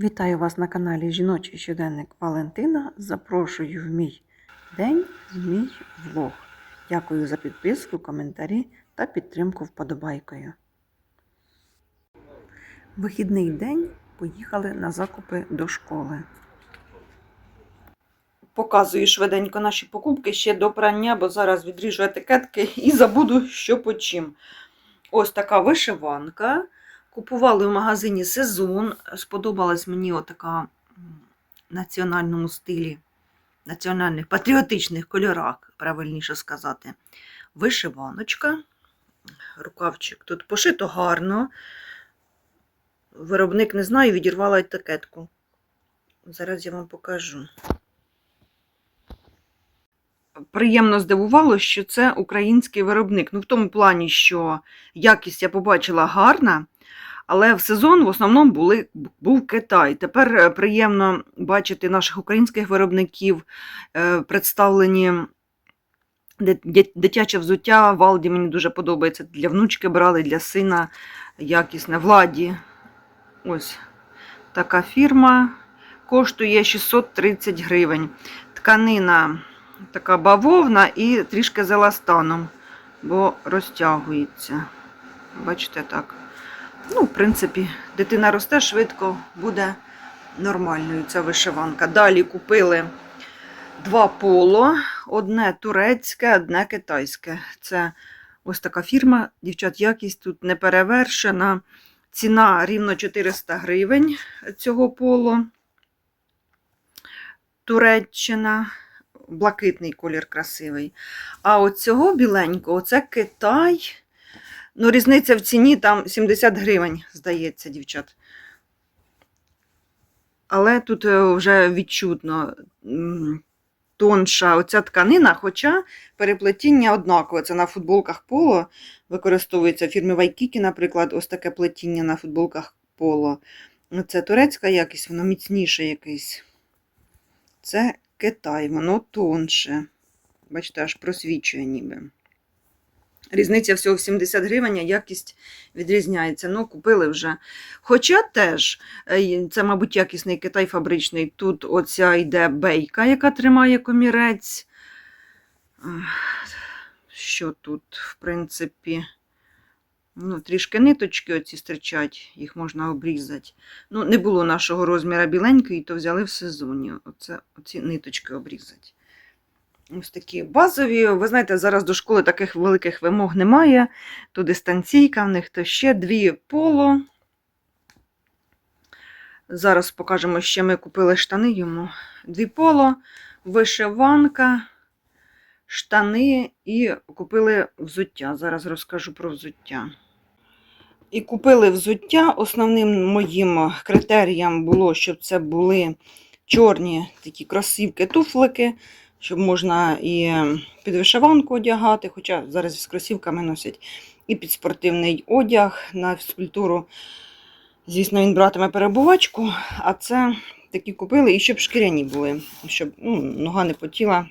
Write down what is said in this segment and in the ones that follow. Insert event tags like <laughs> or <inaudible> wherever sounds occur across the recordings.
Вітаю вас на каналі Жіночий щоденник Валентина. Запрошую в мій день в мій влог. Дякую за підписку, коментарі та підтримку вподобайкою. Вихідний день поїхали на закупи до школи. Показую швиденько наші покупки ще до прання, бо зараз відріжу етикетки і забуду, що по чим. Ось така вишиванка. Купували в магазині сезон. Сподобалась мені отака в національному стилі, національних патріотичних кольорах, правильніше сказати. Вишиваночка, рукавчик. Тут пошито гарно. Виробник не знаю, відірвала етикетку. Зараз я вам покажу. Приємно здивувало, що це український виробник. Ну, в тому плані, що якість я побачила гарна. Але в сезон в основному були, був Китай. Тепер е, приємно бачити наших українських виробників, е, представлені ди- ди- дитяче взуття. Валді мені дуже подобається. Для внучки брали, для сина якісне. Владі. Ось така фірма. Коштує 630 гривень. Тканина така бавовна і трішки з еластаном, бо розтягується. Бачите так. Ну, в принципі, дитина росте швидко, буде нормальною ця вишиванка. Далі купили два поло, одне турецьке, одне китайське. Це ось така фірма. Дівчат, якість тут не перевершена. Ціна рівно 400 гривень цього поло. Туреччина, блакитний колір красивий. А от цього біленького це Китай. Ну, різниця в ціні там 70 гривень, здається, дівчат. Але тут е, вже відчутно тонша оця тканина, хоча переплетіння однакове. Це на футболках поло використовується в Вайкікі, наприклад, ось таке плетіння на футболках поло. Це турецька якість, воно міцніше якесь. Це Китай, воно тонше. Бачите, аж просвічує ніби. Різниця всього в 70 гривень, а якість відрізняється. Ну, купили вже. Хоча теж, е, це, мабуть, якісний Китай фабричний. Тут оця йде бейка, яка тримає комірець. Що тут, в принципі, трішки ниточки оці стирчать, їх можна обрізати. Ну, не було нашого розміра біленької, то взяли в сезоні. Оце, оці ниточки обрізати. Ось такі базові. Ви знаєте, зараз до школи таких великих вимог немає. То дистанційка в них, то ще дві поло. Зараз покажемо, ще ми купили штани йому. Дві поло, вишиванка, штани і купили взуття. Зараз розкажу про взуття. І купили взуття. Основним моїм критерієм було, щоб це були чорні такі кросівки, туфлики щоб можна і під вишиванку одягати, хоча зараз з кросівками носять і під спортивний одяг на фізкультуру. Звісно, він братиме перебувачку, а це такі купили і щоб шкіряні були, щоб ну, нога не потіла.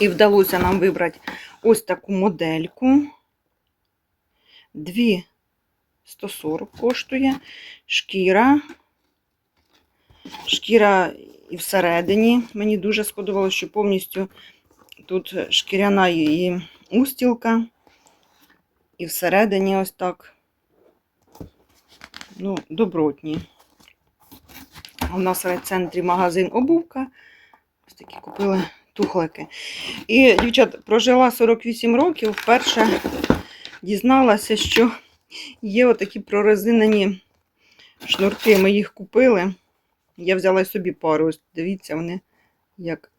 І вдалося нам вибрати ось таку модельку. 2,140 коштує. Шкіра. Шкіра і всередині. Мені дуже сподобалося, що повністю тут шкіряна її устілка. І всередині ось так. Ну, добротні. У нас в райцентрі магазин обувка. Ось такі купили тухлики. І, дівчат, прожила 48 років, вперше дізналася, що є отакі прорезинені шнурки. Ми їх купили. Я взяла собі пару. Дивіться, вони як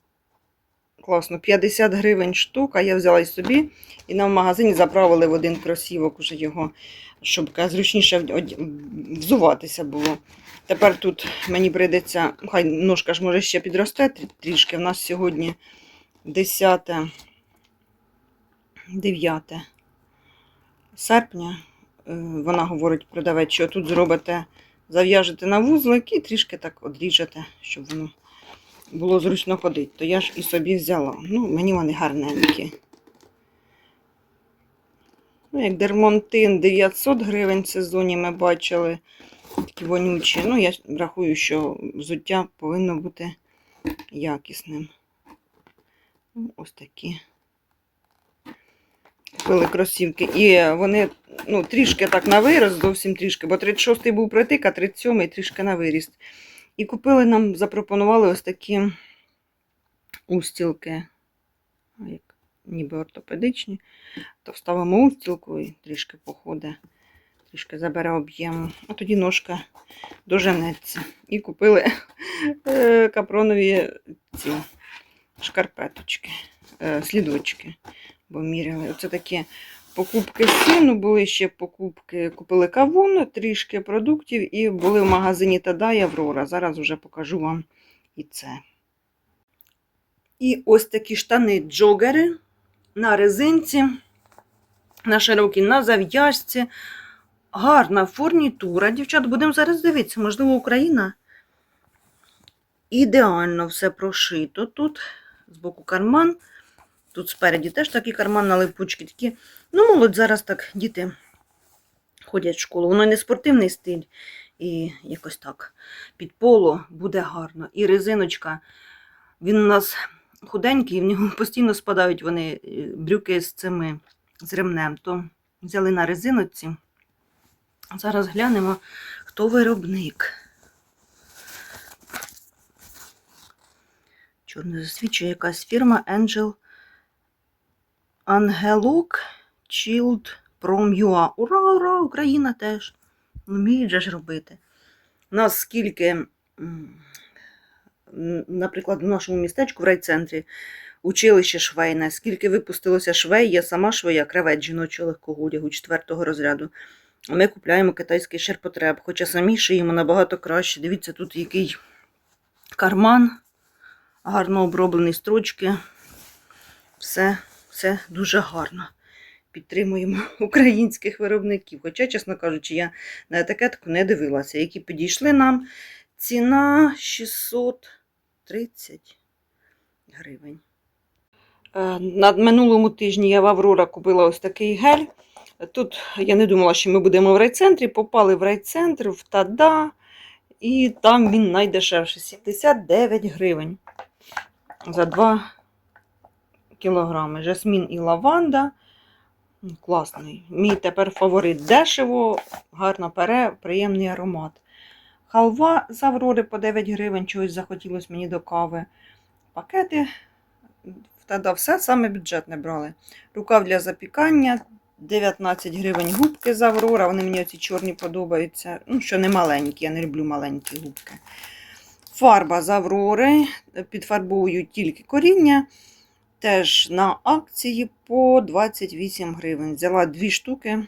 класно. 50 гривень штука. Я взяла і собі. І нам в магазині заправили в один кросівок уже його, щоб зручніше взуватися було. Тепер тут мені прийдеться, хай ножка ж може ще підросте трішки. У нас сьогодні 10, 9 серпня. Е, Вона говорить продавець, що тут зробите зав'яжете на вузлик і трішки так одріжете, щоб воно було зручно ходити. То я ж і собі взяла. Ну, мені вони гарненькі. Ну, як дермонтин 900 гривень в сезоні ми бачили. Такі вонючі. Ну, я рахую, що взуття повинно бути якісним. Ну, Ось такі. Купили кросівки. І вони ну, трішки так на вирост, зовсім трішки, бо 36-й був притик, а 37-й трішки на виріст. І купили нам, запропонували ось такі устілки, як ніби ортопедичні. То вставимо устілку і трішки походить, трішки забере об'єму. А тоді ножка доженеться. І купили е, капронові ці шкарпеточки, е, слідочки, бо міряли. Оце такі покупки сину, були ще покупки, купили кавун, трішки продуктів і були в магазині Тада і Аврора. Зараз вже покажу вам і це. І ось такі штани джогери на резинці, на широкій, на зав'язці. Гарна фурнітура. Дівчат, будемо зараз дивитися, можливо, Україна. Ідеально все прошито тут. Збоку карман. Тут спереді теж такий карман на липучки. Такі. Ну, молодь зараз так діти ходять в школу. Воно не спортивний стиль. І якось так під поло буде гарно. І резиночка. Він у нас худенький, в нього <laughs> постійно спадають вони е, брюки з цими з ремнем. То взяли на резиночці. Зараз глянемо, хто виробник. Чорне засвідчує якась фірма Angel Angelok Child From UA. Ура, ура! Україна теж. Вміють же ж робити. У нас скільки, наприклад, в нашому містечку в райцентрі училище швейне, скільки випустилося швей, я сама швея, кравець жіночого легкого одягу 4 розряду. Ми купляємо китайський ширпотреб, хоча самі шиємо набагато краще. Дивіться, тут який карман, гарно оброблений строчки. Все, все дуже гарно. Підтримуємо <laughs> українських виробників. Хоча, чесно кажучи, я на етикетку не дивилася, які підійшли нам. Ціна 630 гривень. Е, На минулому тижні я в Аврора купила ось такий гель. Тут я не думала, що ми будемо в райцентрі. Попали в райцентр, в Тада, і там він найдешевший 79 гривень за 2 кілограми. Жасмін і лаванда. Класний. Мій тепер фаворит. Дешево, гарно пере, приємний аромат. Халва з Аврори по 9 гривень, чогось захотілося мені до кави. Пакети. Та все саме бюджетне брали. Рукав для запікання 19 гривень губки з Аврора. Вони мені оці чорні подобаються. Ну, що не маленькі, я не люблю маленькі губки. Фарба з Аврори. Підфарбовую тільки коріння. Теж на акції по 28 гривень. Взяла дві штуки.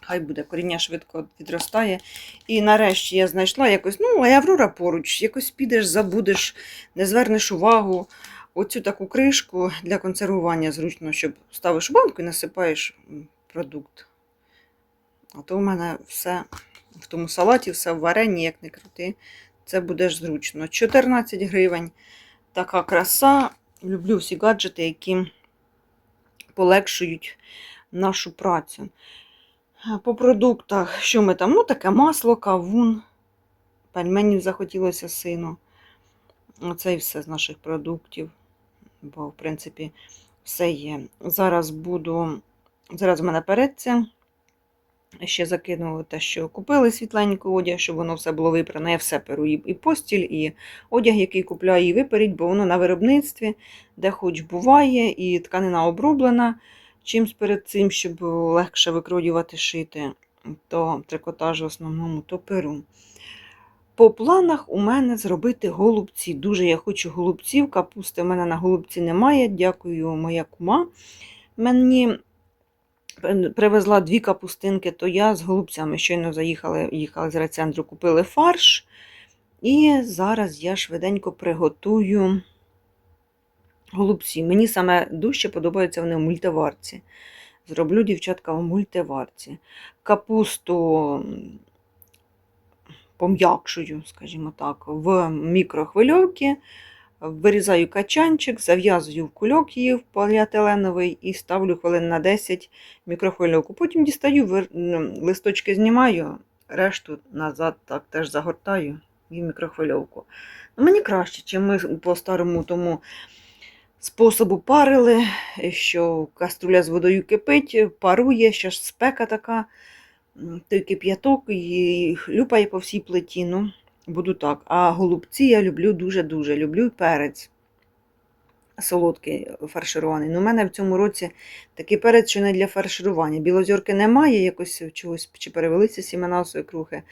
Хай буде, коріння швидко відростає. І нарешті я знайшла якось, ну, Аврора поруч, якось підеш, забудеш, не звернеш увагу. Оцю таку кришку для консервування зручно, щоб ставиш у банку і насипаєш продукт. А то в мене все в тому салаті, все в варенні, як не крути. Це буде зручно. 14 гривень. Така краса. Люблю всі гаджети, які полегшують нашу працю. По продуктах, що ми там? Ну, таке масло, кавун. Пельменів захотілося сину. Оце і все з наших продуктів. Бо, в принципі, все є. Зараз буду. Зараз в мене переться. Ще закинули те, що купили світленький одяг, щоб воно все було випрано. Я все перу. І постіль, і одяг, який купляю, і виперіть, бо воно на виробництві, де хоч буває, і тканина оброблена чимсь перед цим, щоб легше викроювати шити, то трикотаж в основному, то перу. По планах у мене зробити голубці. Дуже я хочу голубців. Капусти в мене на голубці немає. Дякую, моя кума. Мені привезла дві капустинки, то я з голубцями щойно заїхали їхали з райцентру, купили фарш. І зараз я швиденько приготую голубці. Мені саме дужче подобаються вони в мультиварці. Зроблю, дівчатка, в мультиварці. Капусту пом'якшую, скажімо так, в мікрохвильовці. Вирізаю качанчик, зав'язую в кульок її в поліетиленовий і ставлю хвилин на 10 мікрохвильовку. Потім дістаю, листочки знімаю, решту назад так теж загортаю і в мікрохвильовку. Ну, Мені краще, чим ми по старому тому способу парили, що каструля з водою кипить, парує, ще ж спека така, той кип'яток і хлюпає по всій плиті. Ну, буду так. А голубці я люблю дуже-дуже. Люблю перець солодкий фарширований. Ну, у мене в цьому році такий перець, що не для фарширування. Білозірки немає, якось чогось чи перевелися сімена свекрухи.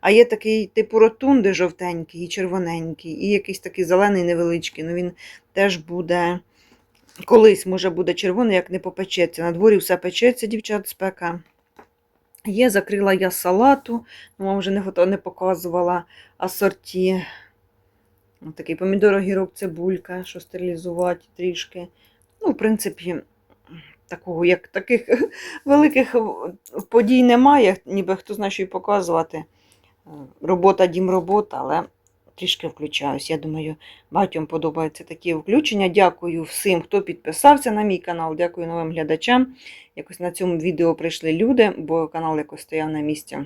А є такий типу ротунди жовтенький і червоненький, і якийсь такий зелений невеличкий. Ну, він теж буде. Колись, може, буде червоний, як не попечеться. На дворі все печеться, дівчат, спека. Є, закрила я салату, ну, вам вже не, не показувала асорті. Ось Такий помідор, огірок, цибулька, що стерилізувати трішки. Ну, в принципі, такого, як таких <laughs> великих подій немає, ніби хто знає, що й показувати. Робота, дім, робота, але трішки включаюсь. Я думаю, багатьом подобаються такі включення. Дякую всім, хто підписався на мій канал. Дякую новим глядачам. Якось на цьому відео прийшли люди, бо канал якось стояв на місці.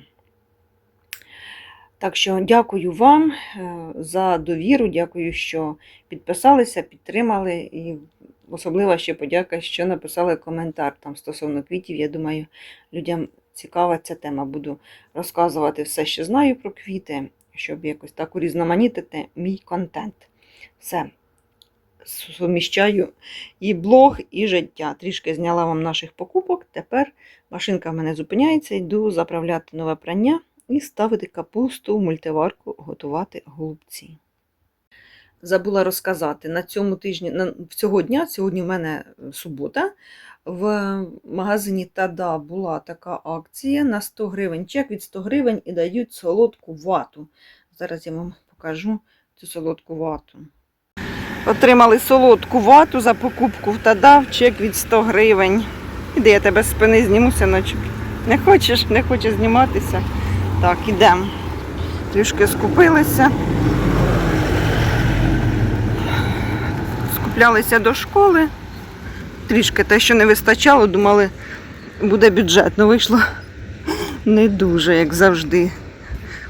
Так що дякую вам е, за довіру, дякую, що підписалися, підтримали. І особлива ще подяка, що написали коментар там стосовно квітів. Я думаю, людям цікава ця тема. Буду розказувати все, що знаю про квіти, щоб якось так урізноманітити мій контент. Все. Суміщаю і блог, і життя. Трішки зняла вам наших покупок. Тепер машинка в мене зупиняється, йду заправляти нове прання і ставити капусту в мультиварку, готувати голубці. Забула розказати, на цьому тижні, на, цього дня, сьогодні в мене субота, в магазині Тада була така акція на 100 гривень, чек від 100 гривень і дають солодку вату. Зараз я вам покажу цю солодку вату. Отримали солодку вату за покупку в Тада в чек від 100 гривень. Іди, я тебе з спини зніму, синочок. Не хочеш, не хочеш зніматися. Так, ідемо. Трішки скупилися. Скуплялися до школи. Трішки те, що не вистачало, думали, буде бюджетно. Вийшло <laughs> не дуже, як завжди.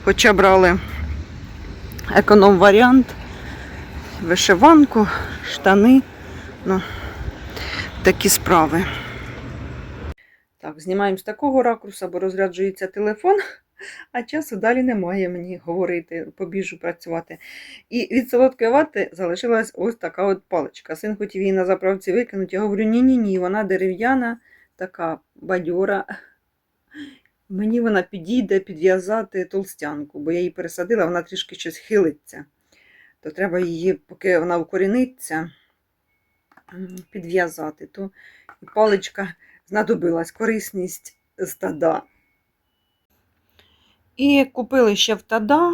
Хоча брали економ-варіант, вишиванку, штани. Ну, такі справи. Так, знімаємо з такого ракурсу, бо розряджується телефон, а часу далі немає мені говорити, побіжу працювати. І від солодкої вати залишилась ось така от паличка. Син хотів її на заправці викинути. Я говорю, ні-ні ні, вона дерев'яна, така бадьора. Мені вона підійде підв'язати толстянку, бо я її пересадила, вона трішки щось хилиться. То треба її, поки вона укоріниться, підв'язати. То паличка знадобилась корисність стада. І купили ще в тада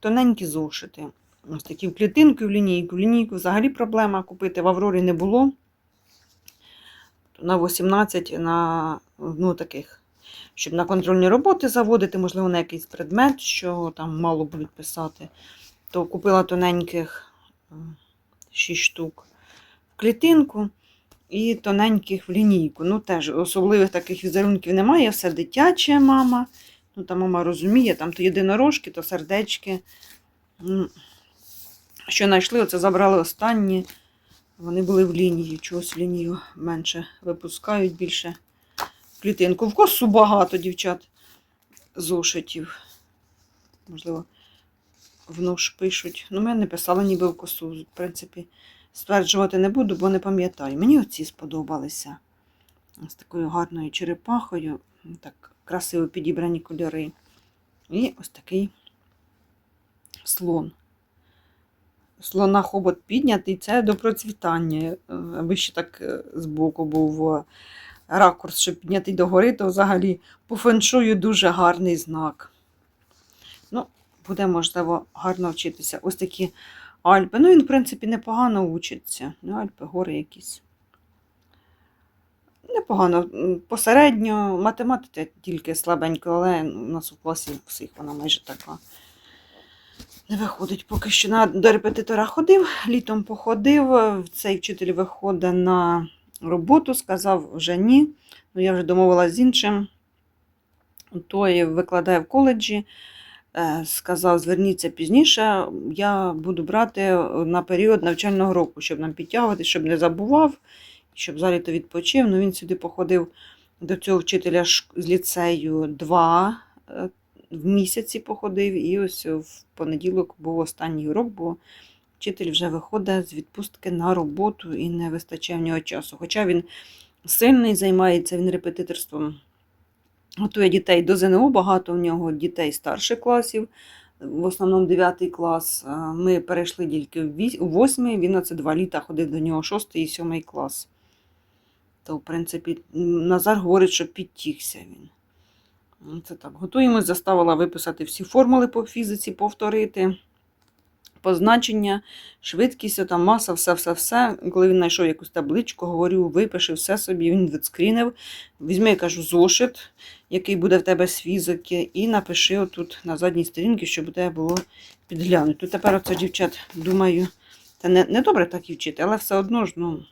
тоненькі зошити. Ось такі в клітинку, в лінійку. В лінійку взагалі проблема купити в Аврорі не було. На 18 на ну, таких, щоб на контрольні роботи заводити, можливо, на якийсь предмет, що там мало будуть писати. То купила тоненьких 6 штук в клітинку і тоненьких в лінійку. Ну, теж особливих таких візерунків немає, все дитяче мама. Ну, та мама розуміє, там то єдинорожки, то сердечки. Що знайшли, оце забрали останні. Вони були в лінії. Чогось лінію менше випускають більше клітинку. В косу багато дівчат зошитів. Можливо, в нож пишуть. Ну, мене не писала ніби в косу. В принципі, стверджувати не буду, бо не пам'ятаю. Мені оці сподобалися. З такою гарною черепахою. Так красиво підібрані кольори. І ось такий слон. Слона хобот піднятий, це до процвітання. Аби ще так е, збоку був е, ракурс, щоб піднятий догори, то взагалі по феншую дуже гарний знак. Ну, буде, можливо, гарно вчитися. Ось такі Альпи. Ну, він, в принципі, непогано учиться. Ну, Альпи, гори якісь. Непогано, посередньо, математика тільки слабенько, але у нас у класі всіх вона майже така. Не виходить поки що на, до репетитора ходив, літом походив. Цей вчитель виходить на роботу, сказав вже ні. Ну, я вже домовилася з іншим. Той викладає в коледжі. Е, Сказав, зверніться пізніше, я буду брати на період навчального року, щоб нам підтягувати, щоб не забував, щоб залі то відпочив. Ну, він сюди походив до цього вчителя з ліцею два е, в місяці походив, і ось в понеділок був останній урок, бо вчитель вже виходить з відпустки на роботу і не вистачає в нього часу. Хоча він сильний, займається він репетиторством, готує дітей до ЗНО, багато в нього дітей старших класів, в основному 9 клас. Ми перейшли тільки в віс- 8, він оце два літа ходив до нього 6 і 7 клас. То, в принципі, Назар говорить, що підтікся він. Ну, Це так. Готуємось, заставила виписати всі формули по фізиці, повторити. Позначення, швидкість, там маса, все-все-все. Коли він знайшов якусь табличку, говорю, випиши все собі, він відскрінив. Візьми, я кажу, зошит, який буде в тебе з фізики, і напиши отут на задній сторінці, щоб у тебе було підглянути. Тепер оце, дівчат, думаю, це не, не добре так і вчити, але все одно ж, ну,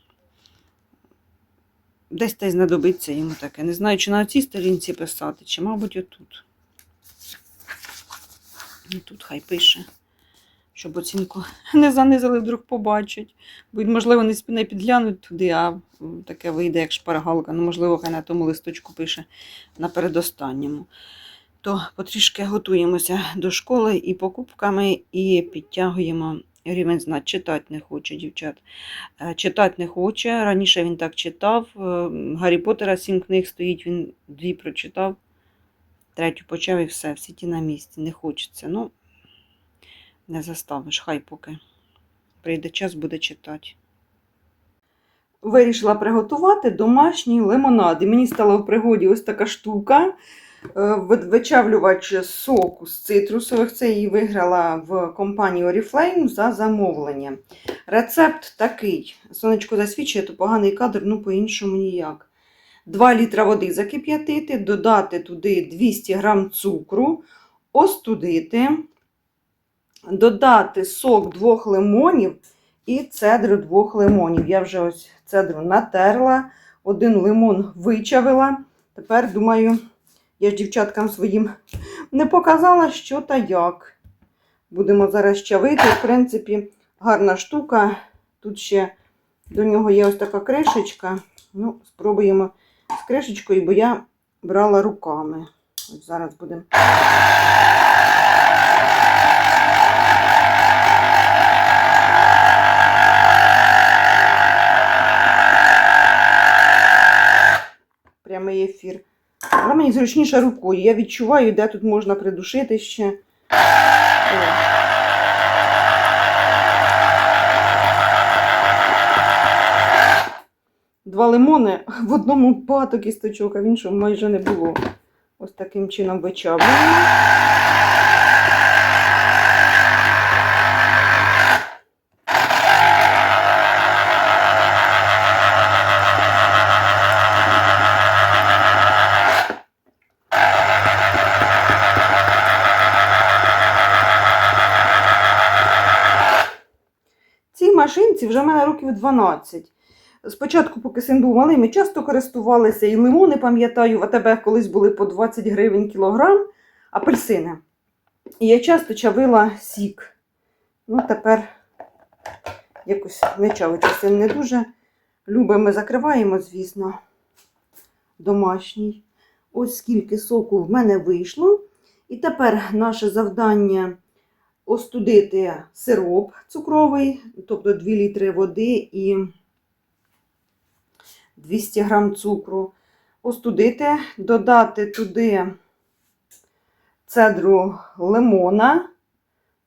десь й знадобиться йому таке. Не знаю, чи на цій сторінці писати, чи, мабуть, отут. І тут хай пише, щоб оцінку не занизили, вдруг побачать. Бо, можливо, не підглянуть туди, а таке вийде, як шпаргалка. Ну, можливо, хай на тому листочку пише на передостанньому. То потрішки готуємося до школи і покупками, і підтягуємо рівень знать. Читати не хоче, дівчат. Е, Читати не хоче. Раніше він так читав. Е, Гаррі Поттера сім книг стоїть, він дві прочитав, третю почав і все, всі ті на місці. Не хочеться. Ну, не заставиш, хай поки прийде час, буде читати. Вирішила приготувати домашній лимонад. І мені стала в пригоді ось така штука. Е, ви- Вичавлювач соку з цитрусових. Це її виграла в компанії Oriflame за замовлення. Рецепт такий. Сонечко засвідчує, то поганий кадр, ну по-іншому ніяк. 2 літра води закип'ятити, додати туди 200 грам цукру, остудити, додати сок двох лимонів і цедру двох лимонів. Я вже ось цедру натерла, один лимон вичавила. Тепер думаю, я ж дівчаткам своїм не показала, що та як. Будемо зараз чавити. В принципі, гарна штука. Тут ще до нього є ось така кришечка. Ну, спробуємо з кришечкою, бо я брала руками. Ось зараз будемо. Прямий ефір. Мені зручніше рукою. Я відчуваю, де тут можна придушити ще. Два лимони в одному багато кісточок, а в іншому майже не було. Ось таким чином вичавлюємо. Машинці вже в мене років 12. Спочатку, поки син був малий, ми часто користувалися і лимони, пам'ятаю, в АТБ колись були по 20 гривень кілограм, апельсини. І я часто чавила сік. Ну, тепер якось не чавити син не дуже. Ми закриваємо, звісно, домашній. Ось скільки соку в мене вийшло. І тепер наше завдання остудити сироп цукровий, тобто 2 літри води і 200 грам цукру. Остудити, додати туди цедру лимона,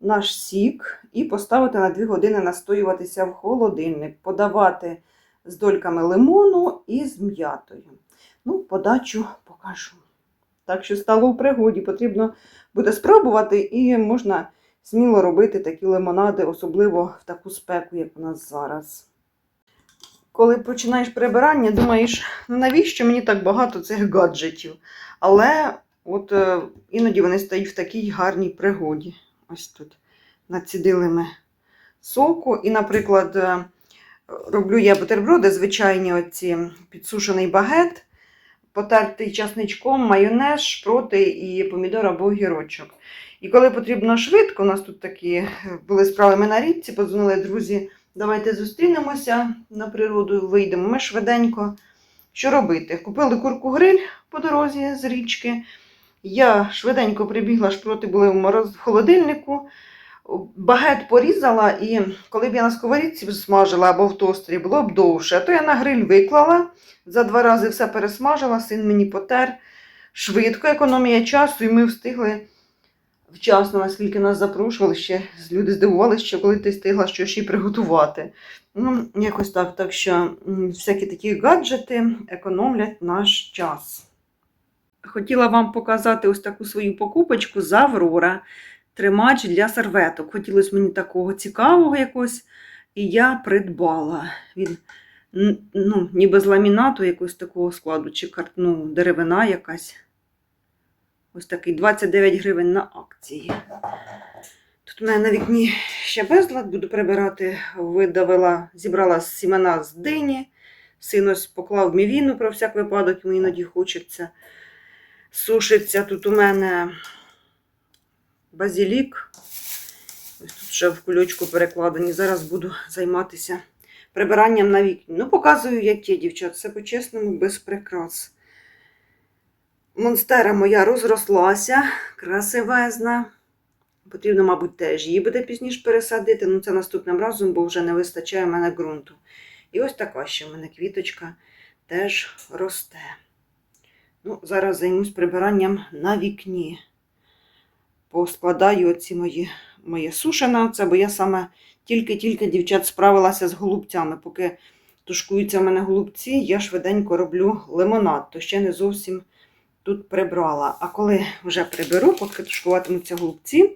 наш сік, і поставити на 2 години настоюватися в холодильник, подавати з дольками лимону і з м'ятою. Ну, подачу покажу. Так що стало у пригоді, потрібно буде спробувати, і можна сміло робити такі лимонади, особливо в таку спеку, як у нас зараз. Коли починаєш прибирання, думаєш, ну навіщо мені так багато цих гаджетів? Але от е, іноді вони стають в такій гарній пригоді. Ось тут націдили ми соку. І, наприклад, е, роблю я бутерброди, звичайні оці підсушений багет, потертий часничком, майонез, шпроти і помідор або огірочок. І коли потрібно швидко, у нас тут такі е, були справи ми на річці, подзвонили друзі, давайте зустрінемося на природу, вийдемо. Ми швиденько. Що робити? Купили курку гриль по дорозі з річки. Я швиденько прибігла, шпроти були в мороз в холодильнику. Багет порізала, і коли б я на сковорідці смажила або в тостері, було б довше. А то я на гриль виклала, за два рази все пересмажила, син мені потер. Швидко, економія часу, і ми встигли вчасно, наскільки нас запрошували, ще люди здивувалися, що коли ти встигла щось й приготувати. Ну, якось так. Так що всякі такі гаджети економлять наш час. Хотіла вам показати ось таку свою покупочку з Аврора. Тримач для серветок. Хотілося мені такого цікавого якось, і я придбала. Він ну, ніби з ламінату якогось такого складу, чи ну, деревина якась. Ось такий 29 гривень на акції. Тут у мене на вікні ще безлад, буду прибирати, видавила, зібрала сімена з дині. Син ось поклав мівіну про всяк випадок, йому іноді хочеться. Сушиться тут у мене базілік. Ось тут ще в кульочку перекладені. Зараз буду займатися прибиранням на вікні. Ну, показую, як є, дівчат. Все по-чесному, без прикрас. Монстера моя розрослася, красивезна. Потрібно, мабуть, теж її буде пізніше пересадити. Ну, це наступним разом, бо вже не вистачає в мене ґрунту. І ось така ще в мене квіточка теж росте. Ну, зараз займусь прибиранням на вікні. Поскладаю оці мої, моє сушене оце, бо я саме тільки-тільки дівчат справилася з голубцями. Поки тушкуються в мене голубці, я швиденько роблю лимонад, то ще не зовсім тут прибрала. А коли вже приберу, поки тушкуватимуться голубці,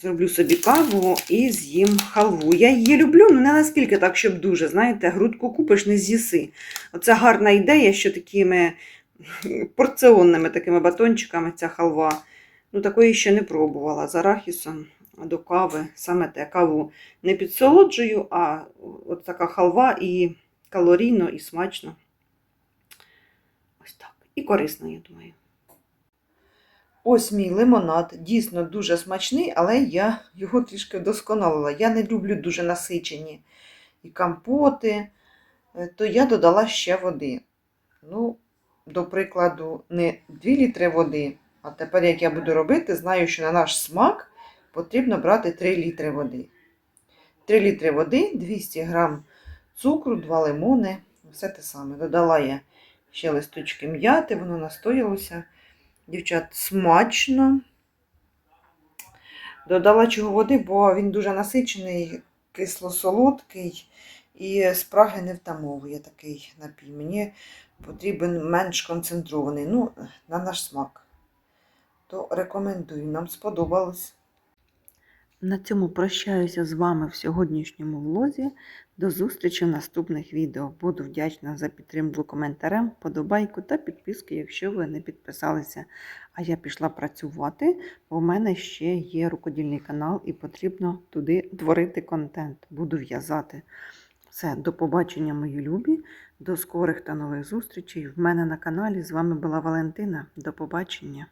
зроблю собі каву і з'їм халву. Я її люблю, ну не наскільки так, щоб дуже, знаєте, грудку купиш, не з'їси. Оце гарна ідея, що такими <laughs> порціонними такими батончиками ця халва. Ну, такої ще не пробувала. З арахісом до кави, саме те, каву не підсолоджую, а от така халва і калорійно, і смачно. І корисно, я думаю. Ось мій лимонад, дійсно дуже смачний, але я його трішки вдосконалила. Я не люблю дуже насичені і компоти, е, то я додала ще води. Ну, до прикладу, не 2 літри води, а тепер, як я буду робити, знаю, що на наш смак потрібно брати 3 літри води. 3 літри води, 200 грам цукру, 2 лимони, все те саме. Додала я ще листочки м'яти, воно настоялося. Дівчат, смачно. Додала чого води, бо він дуже насичений, кисло-солодкий і спраги не втамовує такий напій. Мені потрібен менш концентрований, ну, на наш смак. То рекомендую, нам сподобалось. На цьому прощаюся з вами в сьогоднішньому влозі. До зустрічі в наступних відео. Буду вдячна за підтримку коментарем, подобайку та підписку, якщо ви не підписалися. А я пішла працювати, бо в мене ще є рукодільний канал і потрібно туди творити контент. Буду в'язати. Все, до побачення, мої любі, до скорих та нових зустрічей. В мене на каналі з вами була Валентина. До побачення.